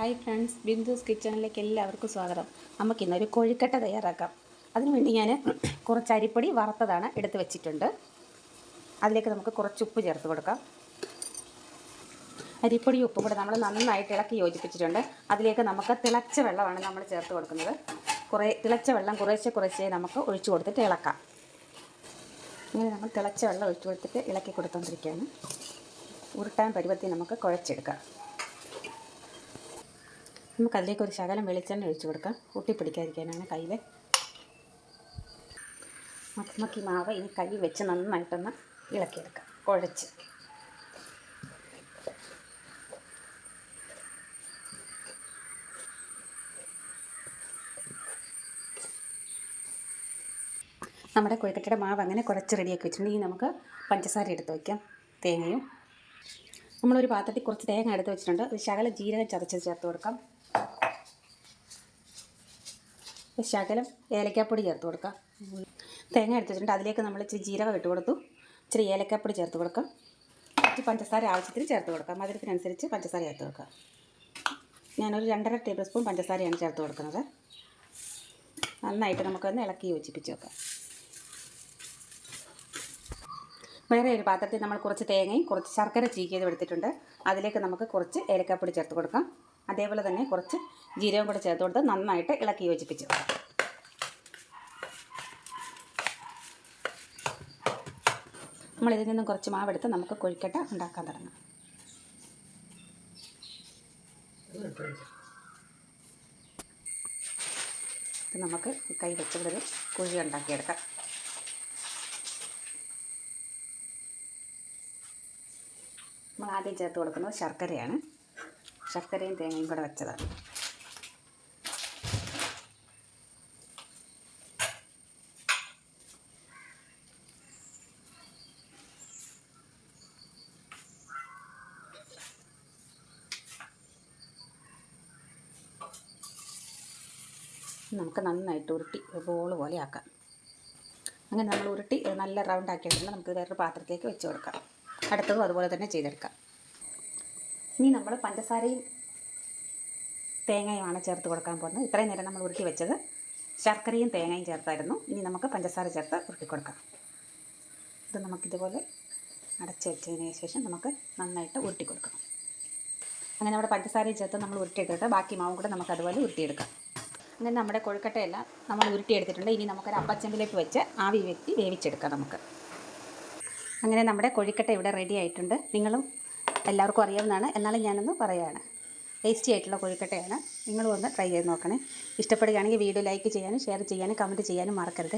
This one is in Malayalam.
ഹായ് ഫ്രണ്ട്സ് ബിന്ദുസ് കിച്ചണിലേക്ക് എല്ലാവർക്കും സ്വാഗതം. നമുക്ക് ഇന്നൊരു കോഴിക്കട്ട തയ്യാറാക്കാം. അതിനുവേണ്ടി ഞാൻ കുറച്ച് അരിപ്പൊടി വറുത്തതാണ് എടുത്ത് വെച്ചിട്ടുണ്ട്. അതിലേക്ക് നമുക്ക് കുറച്ച് ഉപ്പ് ചേർത്ത് കൊടുക്കാം. അരിപ്പൊടി ഉപ്പ് കൂടെ നമ്മൾ നന്നായിട്ട് ഇളക്കി യോജിപ്പിച്ചിട്ടുണ്ട്. അതിലേക്ക് നമുക്ക് തിളച്ച വെള്ളമാണ് നമ്മൾ ചേർത്ത് കൊടുക്കുന്നത്. കുറേ തിളച്ച വെള്ളം കുറേശ്ശെ കുറേശ്ശെ നമുക്ക് ഒഴിച്ചു കൊടുത്തിട്ട് ഇളക്കാം. ഇങ്ങനെ നമ്മൾ തിളച്ച വെള്ളം ഒഴിച്ചു കൊടുത്തിട്ട് ഇളക്കി കൊടുത്തുകൊണ്ടിരിക്കുകയാണ് ഉരുട്ടാൻ പരുവത്തിൽ നമുക്ക് കുഴച്ചെടുക്കാം. നമുക്കതിലേക്ക് ഒരു ശകലം വെളിച്ചെണ്ണ ഒഴിച്ചു കൊടുക്കാം. ഒട്ടിപ്പിടിക്കാതിരിക്കാനാണ് കയ്യിൽ നമുക്ക് ഈ മാവ് ഇനി കൈ വെച്ച് നന്നായിട്ടൊന്ന് ഇളക്കിയെടുക്കാം. കുഴച്ച്. നമ്മുടെ കൊഴുക്കട്ടയുടെ മാവ് അങ്ങനെ കുറച്ച് റെഡിയാക്കി വെച്ചിട്ടുണ്ടെങ്കിൽ നമുക്ക് പഞ്ചസാര എടുത്ത് വയ്ക്കാം തേങ്ങയും. നമ്മളൊരു പാത്രത്തിൽ കുറച്ച് തേങ്ങ എടുത്ത് വെച്ചിട്ടുണ്ട്. ഒരു ശകലം ജീരകം ചതച്ച് ചേർത്ത് കൊടുക്കാം ഒരു ശകലം ഏലക്കാപ്പൊടി ചേർത്ത് കൊടുക്കാം. തേങ്ങ എടുത്ത് വെച്ചിട്ടുണ്ട് അതിലേക്ക് നമ്മൾ ഇച്ചിരി ജീരകം ഇട്ട് കൊടുത്തു. ഇച്ചിരി ഏലക്കാപ്പൊടി ചേർത്ത് കൊടുക്കാം. ഇച്ചിരി പഞ്ചസാര ആവശ്യത്തിന് ചേർത്ത് കൊടുക്കാം. മധുരത്തിനനുസരിച്ച് പഞ്ചസാര ചേർത്ത് കൊടുക്കാം. ഞാനൊരു രണ്ടര ടേബിൾ സ്പൂൺ പഞ്ചസാരയാണ് ചേർത്ത് കൊടുക്കുന്നത്. നന്നായിട്ട് നമുക്കൊന്ന് ഇളക്കി യോജിപ്പിച്ച് വെക്കാം. വേറെ ഒരു പാത്രത്തിൽ നമ്മൾ കുറച്ച് തേങ്ങയും കുറച്ച് ശർക്കര ചീക്കിയത് എടുത്തിട്ടുണ്ട്. അതിലേക്ക് നമുക്ക് കുറച്ച് ഏലക്കാപ്പൊടി ചേർത്ത് കൊടുക്കാം. അതേപോലെ തന്നെ കുറച്ച് ജീരകം കൂടെ ചേർത്ത് കൊടുത്ത് നന്നായിട്ട് ഇളക്കി യോജിപ്പിച്ചു. നമ്മളിതിൽ നിന്നും കുറച്ച് മാവെടുത്ത് നമുക്ക് കൊഴിക്കട്ട ഉണ്ടാക്കാൻ തുടങ്ങാം. നമുക്ക് കൈ വെച്ചുകൊണ്ടൊരു കുഴി ഉണ്ടാക്കിയെടുക്കാം. നമ്മൾ ആദ്യം ചേർത്ത് കൊടുക്കുന്നത് ശർക്കരയാണ്. ശർക്കരയും തേങ്ങയും കൂടെ വെച്ചതാണ്. നമുക്ക് നന്നായിട്ട് ഉരുട്ടി ബോൾ പോലെ ആക്കാം. അങ്ങനെ നമ്മൾ ഉരുട്ടി നല്ല റൗണ്ട് ആക്കിയിട്ടുണ്ട് നമുക്ക് വേറൊരു പാത്രത്തിലേക്ക് വെച്ച് കൊടുക്കാം. അടുത്തതും അതുപോലെ തന്നെ ചെയ്തെടുക്കാം. ഇനി നമ്മൾ പഞ്ചസാരയും തേങ്ങയുമാണ് ചേർത്ത് കൊടുക്കാൻ പോകുന്നത്. ഇത്രയും നേരം നമ്മൾ ഉരുട്ടി വെച്ചത് ശർക്കരയും തേങ്ങയും ചേർത്തായിരുന്നു. ഇനി നമുക്ക് പഞ്ചസാര ചേർത്ത് ഉരുട്ടി കൊടുക്കാം. ഇത് നമുക്കിതുപോലെ അടച്ച് വെച്ചതിന് ശേഷം നമുക്ക് നന്നായിട്ട് ഉരുട്ടി കൊടുക്കണം അങ്ങനെ നമ്മുടെ പഞ്ചസാരയും ചേർത്ത് നമ്മൾ ഉരുട്ടിയെടുത്തിട്ട് ബാക്കി മാവും കൂടെ നമുക്ക് അതുപോലെ ഉരുട്ടിയെടുക്കാം. അങ്ങനെ നമ്മുടെ കൊഴുക്കട്ടയെല്ലാം നമ്മൾ ഉരുട്ടിയെടുത്തിട്ടുണ്ട്. ഇനി നമുക്കൊരു അപ്പച്ചമ്പിലേക്ക് വെച്ച് ആവി വെത്തി വേവിച്ചെടുക്കാം നമുക്ക്. അങ്ങനെ നമ്മുടെ കൊഴുക്കട്ട ഇവിടെ റെഡി ആയിട്ടുണ്ട്. നിങ്ങളും എല്ലാവർക്കും അറിയാവുന്നതാണ്. എന്നാലും ഞാനൊന്ന് പറയുകയാണ്. ടേസ്റ്റി ആയിട്ടുള്ള കൊഴുക്കട്ടയാണ്. നിങ്ങളും ഒന്ന് ട്രൈ ചെയ്ത് നോക്കണേ. ഇഷ്ടപ്പെടുകയാണെങ്കിൽ വീഡിയോ ലൈക്ക് ചെയ്യാനും ഷെയർ ചെയ്യാനും കമന്റ് ചെയ്യാനും മറക്കരുത്.